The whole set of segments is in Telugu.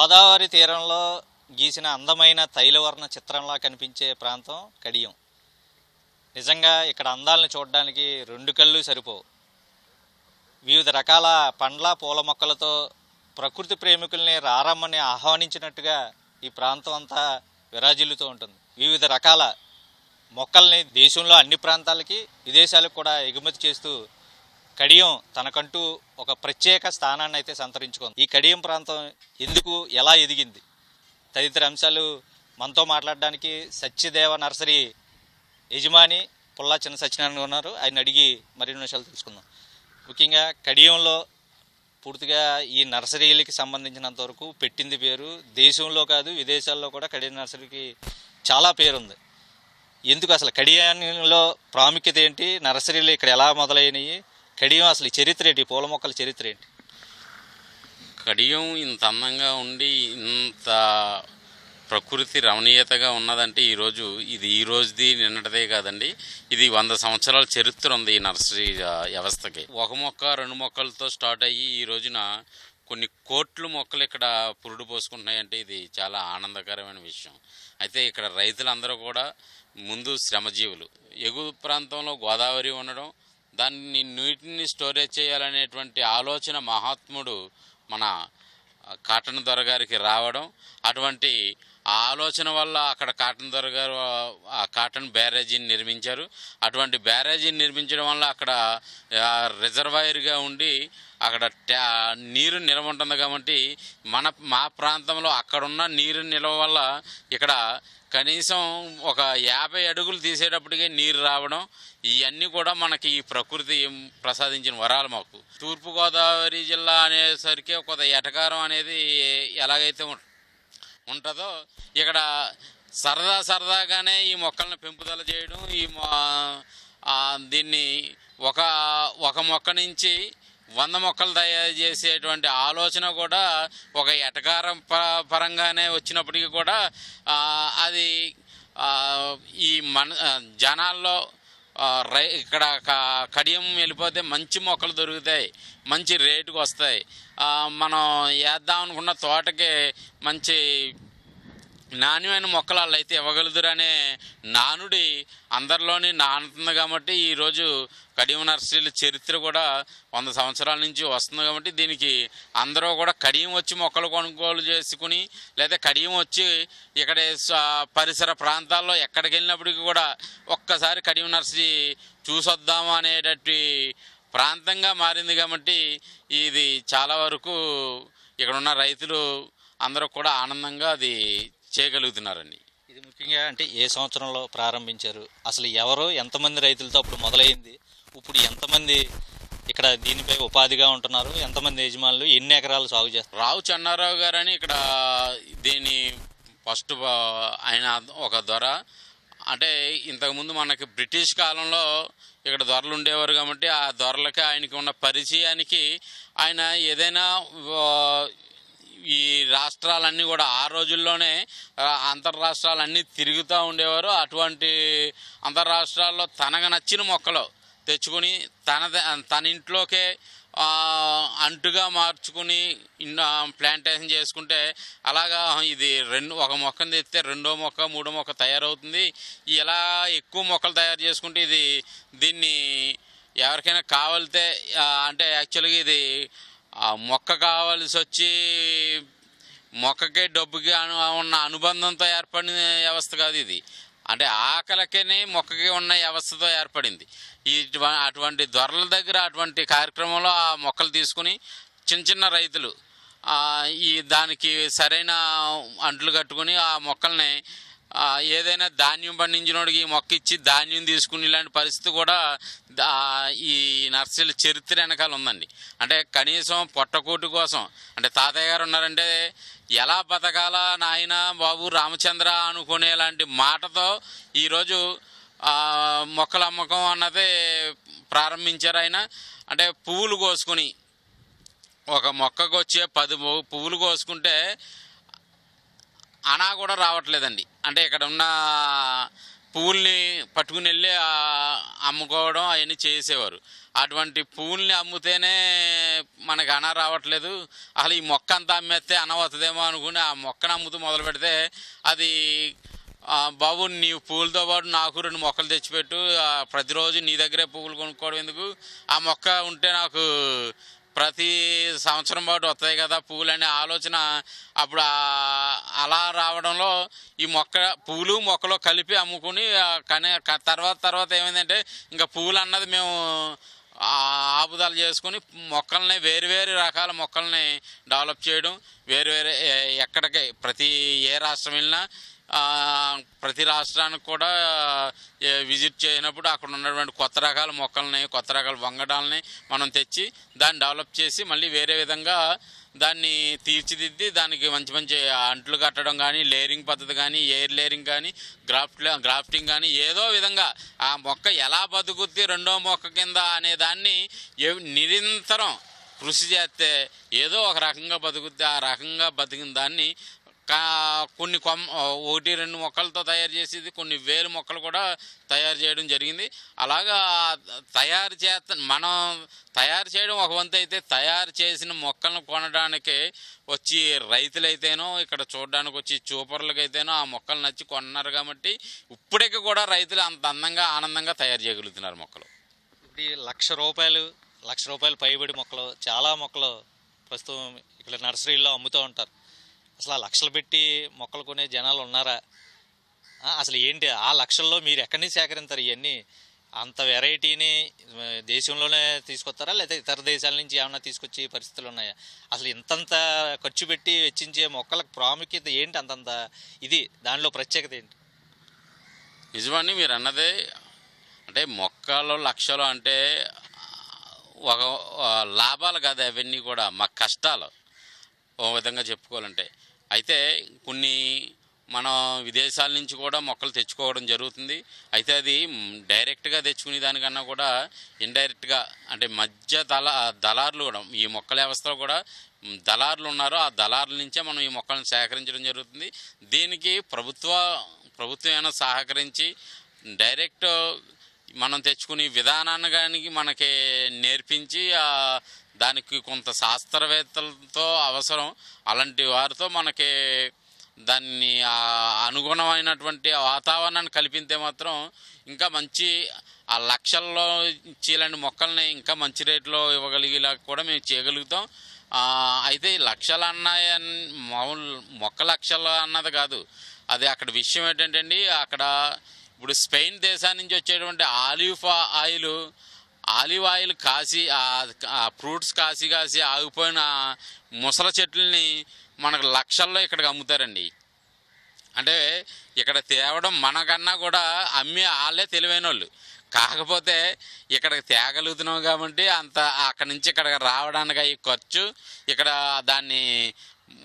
గోదావరి తీరంలో గీసిన అందమైన తైలవర్ణ చిత్రంలా కనిపించే ప్రాంతం కడియం. నిజంగా ఇక్కడ అందాలను చూడడానికి రెండు కళ్ళు సరిపోవు. వివిధ రకాల పండ్ల పూల మొక్కలతో ప్రకృతి ప్రేమికుల్ని రారమ్మని ఆహ్వానించినట్టుగా ఈ ప్రాంతం అంతా విరాజిల్లుతూ ఉంటుంది. వివిధ రకాల మొక్కల్ని దేశంలో అన్ని ప్రాంతాలకి విదేశాలకు కూడా ఎగుమతి చేస్తూ కడియం తనకంటూ ఒక ప్రత్యేక స్థానాన్ని అయితే సంతరించుకుంది. ఈ కడియం ప్రాంతం ఎందుకు ఎలా ఎదిగింది? తదితర అంశాలు మనతో మాట్లాడడానికి సత్యదేవ నర్సరీ యజమాని పుల్లా చిన్న సత్యనారాయణ ఉన్నారు. ఆయన అడిగి మరిన్ని విషయాలు తెలుసుకుందాం. ముఖ్యంగా కడియంలో పూర్తిగా ఈ నర్సరీలకి సంబంధించినంత వరకు పెట్టింది పేరు దేశంలో కాదు విదేశాల్లో కూడా కడియం నర్సరీకి చాలా పేరుంది. ఎందుకు అసలు కడియంలో ప్రాముఖ్యత ఏంటి? నర్సరీలు ఇక్కడ ఎలా మొదలైనవి కడియం అసలు ఈ చరిత్ర ఏంటి? పూల మొక్కల చరిత్ర ఏంటి? కడియం ఇంత అందంగా ఉండి ఇంత ప్రకృతి రమణీయతగా ఉన్నదంటే ఈరోజు ఇది ఈ రోజుది నిన్నటిదే కాదండి. ఇది వంద సంవత్సరాల చరిత్ర ఉంది ఈ నర్సరీ వ్యవస్థకి. ఒక మొక్క రెండు మొక్కలతో స్టార్ట్ అయ్యి ఈ రోజున కొన్ని కోట్లు మొక్కలు ఇక్కడ పురుడు పోసుకుంటున్నాయంటే ఇది చాలా ఆనందకరమైన విషయం. అయితే ఇక్కడ రైతులందరూ కూడా ముందు శ్రమజీవులు. ఎగువ ప్రాంతంలో గోదావరి ఉండడం దాన్ని నీటిని స్టోరేజ్ చేయాలనేటువంటి ఆలోచన మహాత్ముడు మన కాటన్ దొర గారికి రావడం అటువంటి ఆ ఆలోచన వల్ల అక్కడ కాటన్ దొర గారు ఆ కాటన్ బ్యారేజీని నిర్మించారు. అటువంటి బ్యారేజీని నిర్మించడం వల్ల అక్కడ రిజర్వాయర్గా ఉండి అక్కడ ట్యా నీరు నిల్వ ఉంటుంది కాబట్టి మన మా ప్రాంతంలో అక్కడున్న నీరు నిల్వ వల్ల ఇక్కడ కనీసం ఒక యాభై అడుగులు తీసేటప్పటికే నీరు రావడం ఇవన్నీ కూడా మనకి ఈ ప్రకృతి ప్రసాదించిన వరాలు మాకు. తూర్పుగోదావరి జిల్లా అనేసరికి ఒక ఎటకారం అనేది ఎలాగైతే ఉంటుందో ఇక్కడ సరదా సరదాగానే ఈ మొక్కలను పెంపుదల చేయడం ఈ దీన్ని ఒక ఒక మొక్క నుంచి వంద మొక్కలు తయారు చేసేటువంటి ఆలోచన కూడా ఒక ఎటకారం ప- పరంగానే వచ్చినప్పటికీ కూడా అది ఈ మన జనాల్లో రై ఇక్కడ కడియం వెళ్ళిపోతే మంచి మొక్కలు దొరుకుతాయి మంచి రేటుకు వస్తాయి మనం వేద్దాం అనుకున్న తోటకి మంచి నాణ్యమైన మొక్కలు వాళ్ళు అయితే ఇవ్వగలుగుతారనే నానుడి అందరిలోని నానుతుంది కాబట్టి ఈరోజు కడియం నర్సరీల చరిత్ర కూడా వంద సంవత్సరాల నుంచి వస్తుంది కాబట్టి దీనికి అందరూ కూడా కడియం వచ్చి మొక్కలు కొనుగోలు చేసుకుని లేదా కడియం వచ్చి ఇక్కడ పరిసర ప్రాంతాల్లో ఎక్కడికి వెళ్ళినప్పటికీ కూడా ఒక్కసారి కడియం నర్సరీ చూసొద్దాము అనేటట్టు ప్రాంతంగా మారింది కాబట్టి ఇది చాలా వరకు ఇక్కడ ఉన్న రైతులు అందరూ కూడా ఆనందంగా అది చేయగలుగుతున్నారండి ఇది ముఖ్యంగా అంటే ఏ సంవత్సరంలో ప్రారంభించారు? అసలు ఎవరు ఎంతమంది రైతులతో అప్పుడు మొదలైంది? ఇప్పుడు ఎంతమంది ఇక్కడ దీనిపై ఉపాధిగా ఉంటున్నారు? ఎంతమంది యజమానులు? ఎన్ని ఎకరాలు సాగు చేస్తారు? రావు చెన్నారావు గారని ఇక్కడ దీని ఫస్ట్ ఆయన ఒక దొర. అంటే ఇంతకుముందు మనకి బ్రిటిష్ కాలంలో ఇక్కడ దొరలు ఉండేవారు కాబట్టి ఆ దొరలకి ఆయనకి ఉన్న పరిచయానికి ఆయన ఏదైనా ఈ రాష్ట్రాలన్నీ కూడా ఆ రోజుల్లోనే అంతర్రాష్ట్రాలన్నీ తిరుగుతూ ఉండేవారు. అటువంటి అంతర్రాష్ట్రాల్లో తనకు నచ్చిన మొక్కలు తెచ్చుకొని తన తన ఇంట్లోకే అంటుగా మార్చుకుని ప్లాంటేషన్ చేసుకుంటే అలాగా ఇది రెండు ఒక మొక్కను తెస్తే రెండో మొక్క మూడో మొక్క తయారవుతుంది. ఇలా ఎక్కువ మొక్కలు తయారు చేసుకుంటే ఇది దీన్ని ఎవరికైనా కావాలితే అంటే యాక్చువల్గా ఇది ఆ, మొక్క కావాల్సి వచ్చి మొక్కకి డబ్బుకి అను ఉన్న అనుబంధంతో ఏర్పడిన వ్యవస్థ కాదు ఇది. అంటే ఆకలికని మొక్కకి ఉన్న వ్యవస్థతో ఏర్పడింది. ఇటువంటి అటువంటి దొరల దగ్గర అటువంటి కార్యక్రమంలో ఆ మొక్కలు తీసుకుని చిన్న చిన్న రైతులు ఈ దానికి సరైన అంట్లు కట్టుకుని ఆ మొక్కల్ని ఏదైనా ధాన్యం పండించినోడికి ఈ మొక్క ఇచ్చి ధాన్యం తీసుకుని ఇలాంటి పరిస్థితి కూడా ఈ నర్సరీల చరిత్ర వెనకాల ఉందండి. అంటే కనీసం పొట్టకూటి కోసం అంటే తాతయ్య గారు ఉన్నారంటే ఎలా బతకాల నాయన బాబు రామచంద్ర అనుకునే లాంటి మాటతో ఈరోజు మొక్కల అమ్మకం అన్నది ప్రారంభించారు ఆయన. అంటే పువ్వులు కోసుకుని ఒక మొక్కకు వచ్చే పది పువ్వులు కోసుకుంటే అనా కూడా రావట్లేదండి. అంటే ఇక్కడ ఉన్న పువ్వుల్ని పట్టుకుని వెళ్ళి అమ్ముకోవడం అవన్నీ చేసేవారు. అటువంటి పువ్వుల్ని అమ్ముతేనే మనకి అన రావట్లేదు. అసలు ఈ మొక్క అంతా అమ్మేస్తే అన వస్తుందేమో అనుకుని ఆ మొక్కను అమ్ముతూ మొదలు పెడితే అది బాబు నీ పువ్వులతో పాటు నాకు రెండు మొక్కలు తెచ్చిపెట్టు. ప్రతిరోజు నీ దగ్గరే పువ్వులు కొనుక్కోవడం ఎందుకు? ఆ మొక్క ఉంటే నాకు ప్రతి సంవత్సరం పాటు వస్తాయి కదా పూలు అనే ఆలోచన అప్పుడు అలా రావడంలో ఈ మొక్క పూలు మొక్కలు కలిపి అమ్ముకుని కానీ తర్వాత తర్వాత ఏమైందంటే ఇంకా పూలు అన్నది మేము ఆపుదలు చేసుకుని మొక్కల్ని వేరు వేరు రకాల మొక్కల్ని డెవలప్ చేయడం వేరు వేరే ఎక్కడికి ప్రతి ఏ రాష్ట్రం వెళ్ళినా ప్రతి రాష్ట్రానికి కూడా విజిట్ చేయనప్పుడు అక్కడ ఉన్నటువంటి కొత్త రకాల మొక్కల్ని కొత్త రకాల వంగడాలని మనం తెచ్చి దాన్ని డెవలప్ చేసి మళ్ళీ వేరే విధంగా దాన్ని తీర్చిదిద్ది దానికి మంచి మంచి అంట్లు కట్టడం కానీ లేరింగ్ పద్ధతి కానీ ఎయిర్ లేరింగ్ కానీ గ్రాఫ్ట్ గ్రాఫ్టింగ్ కానీ ఏదో విధంగా ఆ మొక్క ఎలా బతుకుద్ది రెండో మొక్క కింద అనే దాన్ని నిరంతరం కృషి చేస్తే ఏదో ఒక రకంగా బతుకుద్ది ఆ రకంగా బతికిన దాన్ని కొన్ని కొమ్మ ఒకటి రెండు మొక్కలతో తయారు చేసేది కొన్ని వేలు మొక్కలు కూడా తయారు చేయడం జరిగింది. అలాగా తయారు చేత మనం తయారు చేయడం ఒక వంతు అయితే తయారు చేసిన మొక్కలను కొనడానికి వచ్చి రైతులైతేనో ఇక్కడ చూడడానికి వచ్చి చూపర్లకైతేనో ఆ మొక్కలు నచ్చి కొన్నారు కాబట్టి ఇప్పటికి కూడా రైతులు అంత అందంగా ఆనందంగా తయారు చేయగలుగుతున్నారు మొక్కలు. ఇప్పుడు ఈ లక్ష రూపాయలు లక్ష రూపాయలు పైబడి మొక్కలు చాలా మొక్కలు ప్రస్తుతం ఇక్కడ నర్సరీల్లో అమ్ముతూ ఉంటారు. అసలు ఆ లక్షలు పెట్టి మొక్కలు కొనే జనాలు ఉన్నారా? అసలు ఏంటి? ఆ లక్షల్లో మీరు ఎక్కడి నుంచి సేకరిస్తారు ఇవన్నీ? అంత వెరైటీని దేశంలోనే తీసుకొస్తారా? లేదా ఇతర దేశాల నుంచి ఏమైనా తీసుకొచ్చే పరిస్థితులు ఉన్నాయా? అసలు ఇంతంత ఖర్చు పెట్టి వెచ్చించే మొక్కలకు ప్రాముఖ్యత ఏంటి? అంతంత ఇది దానిలో ప్రత్యేకత ఏంటి? నిజమని మీరు అన్నదే. అంటే మొక్కలు లక్షలు అంటే ఒక లాభాలు కాదు అవన్నీ కూడా మా కష్టాలు. ఓ విధంగా చెప్పుకోవాలంటే. అయితే కొన్ని మన విదేశాల నుంచి కూడా మొక్కలు తెచ్చుకోవడం జరుగుతుంది. అయితే అది డైరెక్ట్గా తెచ్చుకునే దానికన్నా కూడా ఇండైరెక్ట్గా అంటే మధ్య దళ దళారులు కూడా ఈ మొక్కల వ్యవస్థలో కూడా దళారులు ఉన్నారు. ఆ దళారుల నుంచే మనం ఈ మొక్కలను సేకరించడం జరుగుతుంది. దీనికి ప్రభుత్వ ప్రభుత్వం ఏమైనా సహకరించి డైరెక్ట్ మనం తెచ్చుకునే విధానాన్ని కానీ మనకి నేర్పించి ఆ, దానికి కొంత శాస్త్రవేత్తలతో అవసరం. అలాంటి వారితో మనకి దాన్ని అనుగుణమైనటువంటి వాతావరణాన్ని కల్పితే మాత్రం ఇంకా మంచి ఆ లక్షల్లో ఇచ్చేలాంటి మొక్కల్ని ఇంకా మంచి రేట్లో ఇవ్వగలిగేలా కూడా మేము చేయగలుగుతాం. అయితే ఈ లక్షలు అన్నాయన్ మామూలు మొక్క లక్షలు అన్నది కాదు. అది అక్కడ విషయం ఏంటంటే అండి అక్కడ ఇప్పుడు స్పెయిన్ దేశం నుంచి వచ్చేటువంటి ఆలివ్ ఆయిల్ ఆలివ్ ఆయిల్ కాసి ఆ ఫ్రూట్స్ కాసి కాసి ఆగిపోయిన ముసల చెట్లని మనకు లక్షల్లో ఇక్కడికి అమ్ముతారండి. అంటే ఇక్కడ తేవడం మనకన్నా కూడా అమ్మి వాళ్ళే తెలివైన వాళ్ళు కాకపోతే ఇక్కడికి తేగలుగుతున్నాం కాబట్టి అంత అక్కడి నుంచి ఇక్కడికి రావడానికి అయ్యే ఖర్చు ఇక్కడ దాన్ని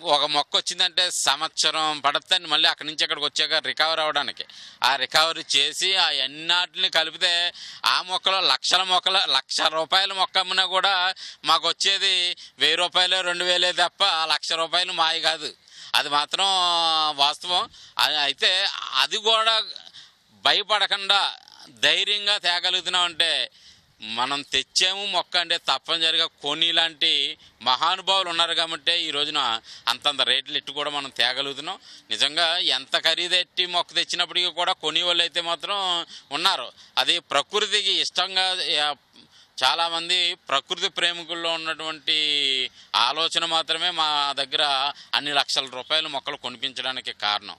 ఒక మొక్క వచ్చిందంటే సంవత్సరం పడతాను మళ్ళీ అక్కడి నుంచి ఇక్కడికి వచ్చాక రికవర్ అవ్వడానికి. ఆ రికవరీ చేసి ఆ ఎన్నాటిని కలిపితే ఆ మొక్కలో లక్షల మొక్కల లక్ష రూపాయల మొక్క అమ్మినా కూడా మాకు వచ్చేది వెయ్యి రూపాయలు రెండు వేలే తప్ప ఆ లక్ష రూపాయలు మాయ కాదు. అది మాత్రం వాస్తవం. అయితే అది కూడా భయపడకుండా ధైర్యంగా తేగలుగుతున్నాం అంటే మనం తెచ్చాము మొక్క అంటే తప్పనిసరిగా కొన్ని లాంటి మహానుభావులు ఉన్నారు కాబట్టి ఈ రోజున అంతంత రేట్లు ఎట్టు కూడా మనం తేగలుగుతున్నాం. నిజంగా ఎంత ఖరీదెట్టి మొక్క తెచ్చినప్పటికీ కూడా కొని వాళ్ళు అయితే మాత్రం ఉన్నారు. అది ప్రకృతికి ఇష్టంగా చాలామంది ప్రకృతి ప్రేమికుల్లో ఉన్నటువంటి ఆలోచన మాత్రమే మా దగ్గర అన్ని లక్షల రూపాయలు మొక్కలు కొనిపించడానికి కారణం.